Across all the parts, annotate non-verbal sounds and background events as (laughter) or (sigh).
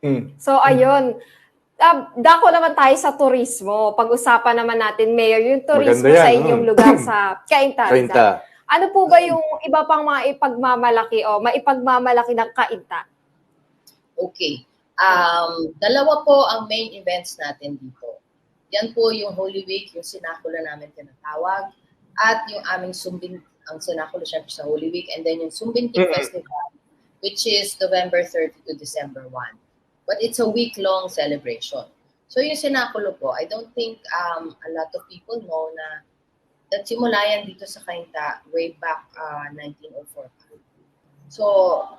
Mm. So, ayun. Ah, dako naman tayo sa turismo. Pag-usapan naman natin, Mayor, yung turismo yan, sa inyong mm. lugar (clears throat) sa Cainta. Kainta. Ano po ba yung iba pang mga ipagmamalaki o maipagmamalaki ng Cainta? Okay. Um, dalawa po ang main events natin dito. Yan po yung Holy Week, yung sinakula namin tinatawag, at yung aming Sumbin, ang sinakula syempre sa Holy Week, and then yung Sumbintik Mm. Festival, which is November 30 to December 1. But it's a week-long celebration. So yung sinakulo po, I don't think um, a lot of people know na nagsimula yan dito sa Kainta way back uh, 1904 pa. So,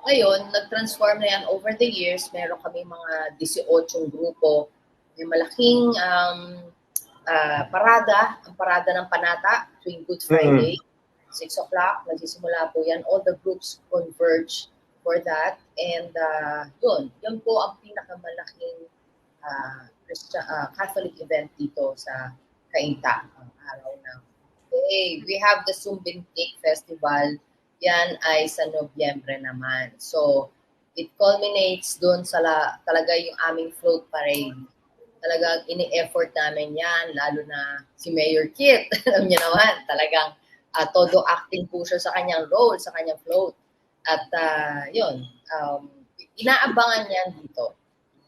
ngayon, nag-transform na yan over the years. Meron kami mga 18 grupo. May malaking um, ah, parada, ang parada ng Panata tuwing Good Friday. 6 o'clock, nagsisimula po yan. All the groups converge for that. And uh, yun, yun po ang pinakamalaking ah, Christian, ah, Catholic event dito sa Kainta, ang araw ng Okay, we have the Sumbintik Festival. Yan ay sa Nobyembre naman. So, it culminates doon sa la, talaga yung aming float parade. Talagang ini-effort namin yan, lalo na si Mayor Kit. (laughs) Alam niyo naman, talagang ah, todo acting po siya sa kanyang role, sa kanyang float. At ah, yun, um, inaabangan yan dito.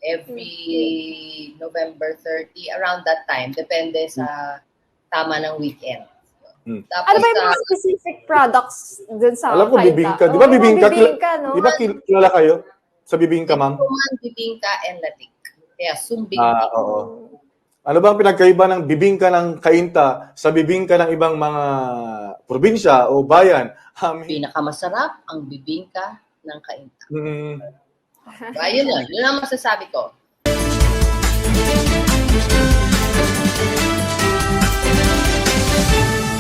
Every November 30, around that time, depende sa tama ng weekend. Hmm. Tapos, Ano ba yung ah, mga specific products dun sa Alam ko, bibingka. Di ba bibingka? bibingka, no? Di ba kil- kilala kayo sa bibingka, ma'am? Kuman, bibingka, and latik. Kaya sumbing. Ah, oo. Ano ba ang pinagkaiba ng bibingka ng Kainta sa bibingka ng ibang mga probinsya o bayan? Amin. Pinakamasarap ang bibingka ng kainta. Mm, Ayun yun. Yun ang masasabi ko.